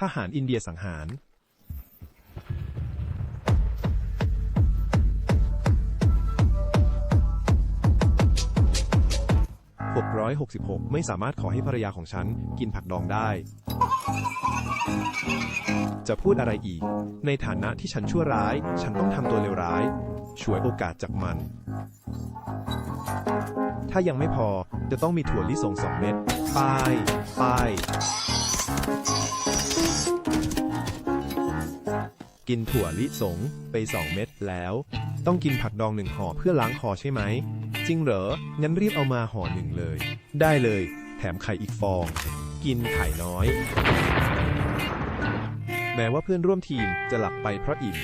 ทหารอินเดียสังหาร666 ไม่สามารถขอให้ภรรยาของฉันกินผักดองได้ จะพูดอะไรอีก ในฐานะที่ฉันชั่วร้าย ฉันต้องทำตัวเลวร้าย ช่วยโอกาสจากมัน ถ้ายังไม่พอจะต้องมีถั่วลิสงสองเม็ด ไป ไป กินถั่วลิสงไปสองเม็ดแล้ว ต้องกินผักดองหนึ่งห่อเพื่อล้างคอใช่ไหม จริงเหรอ งั้นรีบเอามาห่อหนึ่งเลย ได้เลย แถมไข่อีกฟอง กินไข่น้อย แม้ว่าเพื่อนร่วมทีมจะหลับไปเพราะอิ่ม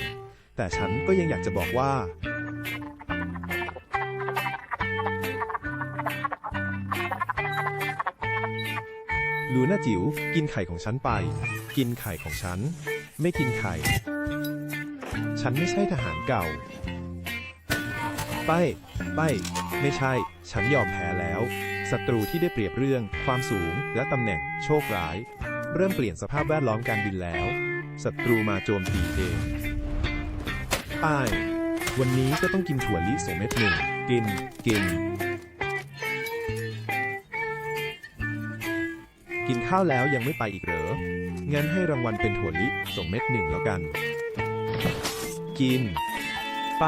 แต่ฉันก็ยังอยากจะบอกว่า ลูน่าจิ๋วกินไข่ของฉันไป กินไข่ของฉัน ไม่กินไข่ ฉันไม่ใช่ทหารเก่า ไป ไป ไม่ใช่ ฉันยอมแพ้แล้ว ศัตรูที่ได้เปรียบเรื่อง ความสูง และตำแหน่ง โชคร้าย เริ่มเปลี่ยนสภาพแวดล้อมการบินแล้ว ศัตรูมาโจมตีเองไปวันนี้ก็ต้องกินถั่วลิสงเม็ดหนึ่ง กิน กิน กินข้าวแล้วยังไม่ไปอีกเหรอ งั้นให้รางวัลเป็นถั่วลิส่งเม็ดหนึ่งแล้วกัน กิน ไป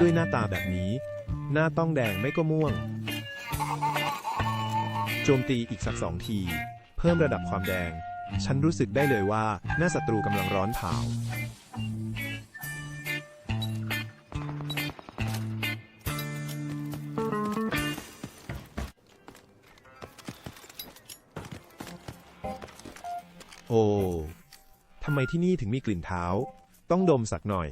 ด้วยหน้าตาแบบนี้ หน้าต้องแดงไม่ก็ม่วง โจมตีอีกสักสองที เพิ่มระดับความแดง ฉันรู้สึกได้เลยว่าหน้าศัตรูกำลังร้อนเผา โอ้ทำไมที่นี่ถึงมีกลิ่นเท้า ต้องดมสักหน่อย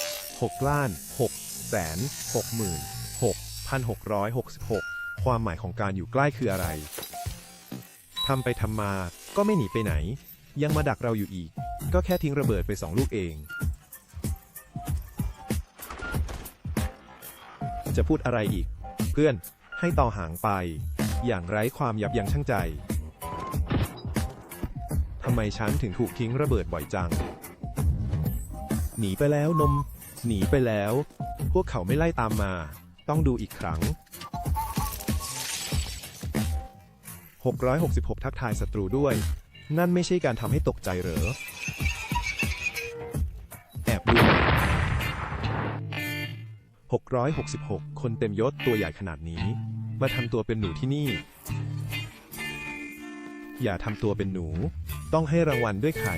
6 ล้าน 6 แสน 6 หมื่น6พัน666 ความหมายของการอยู่ใกล้คืออะไรทำไปทำมา ก็ไม่หนีไปไหน ยังมาดักเราอยู่อีก ก็แค่ทิ้งระเบิดไปสองลูกเอง จะพูดอะไรอีก เพื่อนให้ต่อหางไป อย่างไร้ความยับยั้งชั่งใจ ไมฉันถึงถูกทิ้งระเบิดบ่อยจัง หนีไปแล้วนม หนีไปแล้ว พวกเขาไม่ไล่ตามมา ต้องดูอีกครั้ง 666 ทักทายศัตรูด้วย นั่นไม่ใช่การทำให้ตกใจเหรอ แอบดูหน่อย666 คนเต็มยศตัวใหญ่ขนาดนี้ มาทำตัวเป็นหนูที่นี่ อย่าทำตัวเป็นหนู ต้องให้รางวัลด้วยไข่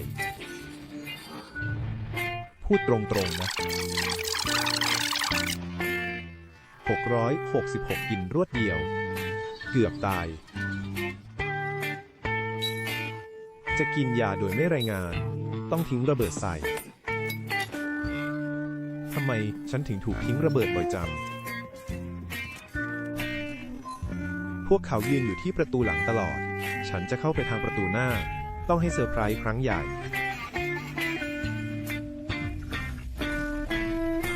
พูดตรงๆนะ 666 กินรวดเดียว เกือบตาย จะกินยาโดยไม่รายงาน ต้องทิ้งระเบิดใส่ ทำไมฉันถึงถูกทิ้งระเบิดบ่อยจัง พวกเขายืนอยู่ที่ประตูหลังตลอด ฉันจะเข้าไปทางประตูหน้า ต้องให้เซอร์ไพรส์ครั้งใหญ่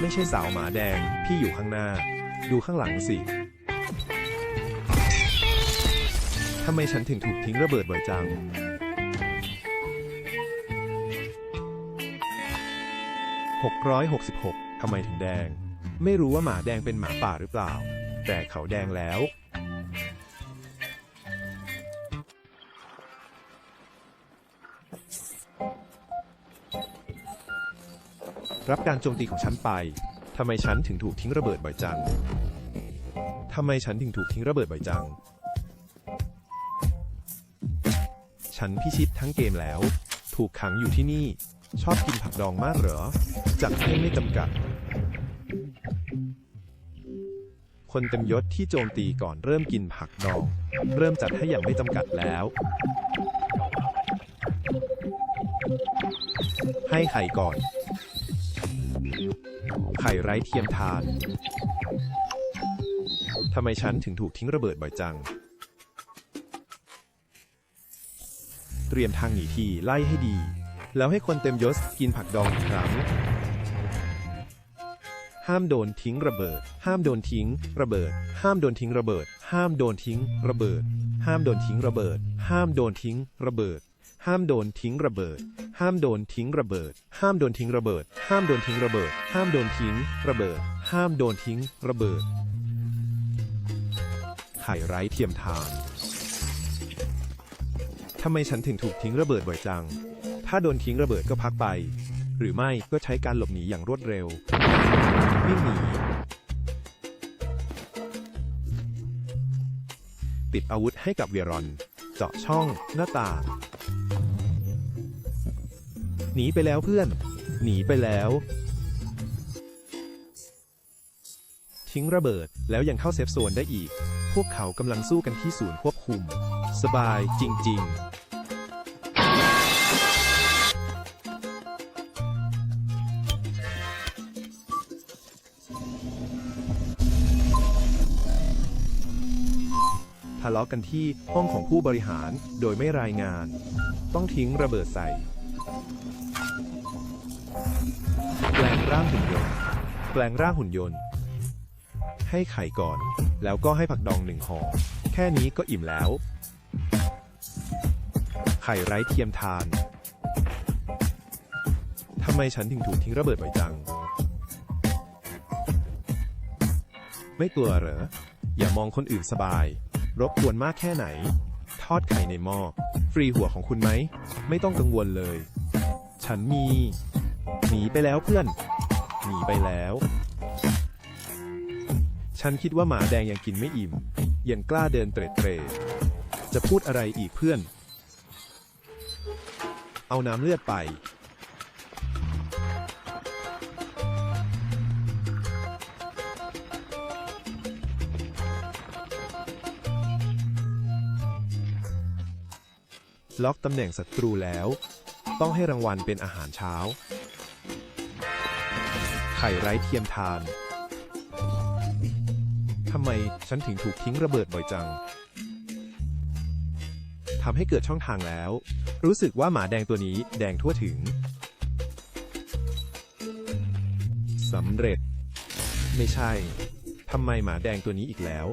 ไม่ใช่สาวหมาแดง พี่อยู่ข้างหน้า ดูข้างหลังสิ ทำไมฉันถึงถูกทิ้งระเบิดบ่อยจัง 666ทำไมถึงแดง ไม่รู้ว่าหมาแดงเป็นหมาป่าหรือเปล่า แต่เขาแดงแล้ว รับการโจมตีของฉันไป ทำไมฉันถึงถูกทิ้งระเบิดบ่อยจัง ทำไมฉันถึงถูกทิ้งระเบิดบ่อยจัง ฉันพิชิตทั้งเกมแล้ว ถูกขังอยู่ที่นี่ ชอบกินผักดองมากเหรอจัดให้ไม่จำกัด คนเต็มยศที่โจมตีก่อนเริ่มกินผักดอง เริ่มจัดให้อย่างไม่จำกัดแล้วให้ไข่ก่อน ไข่ไร้เทียมทาน ทำไมฉันถึงถูกทิ้งระเบิดบ่อยจัง เตรียมทางหนีทีไล่ให้ดี แล้วให้คนเต็มยศกินผักดองอีกครั้ง ห้ามโดนทิ้งระเบิด ห้ามโดนทิ้ง ระเบิด ห้ามโดนทิ้งระเบิด ห้ามโดนทิ้ง ระเบิด ห้ามโดนทิ้งระเบิด ห้ามโดนทิ้งระเบิด ห้ามโดนทิ้งระเบิด ห้ามโดนทิ้งระเบิด ห้ามโดนทิ้งระเบิด ห้ามโดนทิ้งระเบิด ห้ามโดนทิ้งระเบิด ห้ามโดนทิ้งระเบิด ไข่ไร้เทียมทาน ทำไมฉันถึงถูกทิ้งระเบิดบ่อยจัง ถ้าโดนทิ้งระเบิดก็พักไป หรือไม่ก็ใช้การหลบหนีอย่างรวดเร็ว วิ่งหนี ติดอาวุธให้กับเวรอน เจาะช่องหน้าต่าง หนีไปแล้วเพื่อน หนีไปแล้ว ทิ้งระเบิดแล้วยังเข้าเซฟโซนได้อีก พวกเขากำลังสู้กันที่ศูนย์ควบคุม สบายจริง ๆ ทะเลาะกันที่ห้องของผู้บริหารโดยไม่รายงาน ต้องทิ้งระเบิดใส่ แปลงร่างหุ่นยนต์ แปลงร่างหุ่นยนต์ ให้ไข่ก่อน แล้วก็ให้ผักดองหนึ่งห่อ แค่นี้ก็อิ่มแล้ว ไข่ไร้เทียมทาน ทำไมฉันถึงถูกทิ้งระเบิดบ่อยจัง ไม่กลัวเหรอ อย่ามองคนอื่นสบาย รบกวนมากแค่ไหน ทอดไข่ในหม้อ ฟรีหัวของคุณไหม ไม่ต้องกังวลเลย ฉันมี หนีไปแล้วเพื่อน หนีไปแล้ว ฉันคิดว่าหมาแดงยังกินไม่อิ่ม ยังกล้าเดินเตร็ดเตรจะพูดอะไรอีกเพื่อน เอาน้ำเลือดไป ล็อกตำแหน่งศัตรูแล้ว ต้องให้รางวัลเป็นอาหารเช้า ไข่ไร้เทียมทาน ทำไมฉันถึงถูกทิ้งระเบิดบ่อยจัง ทำให้เกิดช่องทางแล้ว รู้สึกว่าหมาแดงตัวนี้แดงทั่วถึง สำเร็จ ไม่ใช่ ทำไมหมาแดงตัวนี้อีกแล้ว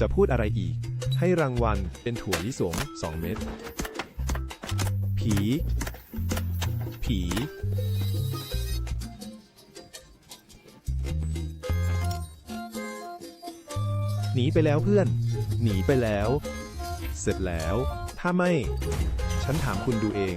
จะพูดอะไรอีกให้รางวัลเป็นถั่วลิสงสองเม็ด ผี ผี หนีไปแล้วเพื่อน หนีไปแล้ว เสร็จแล้ว ถ้าไม่ ฉันถามคุณดูเอง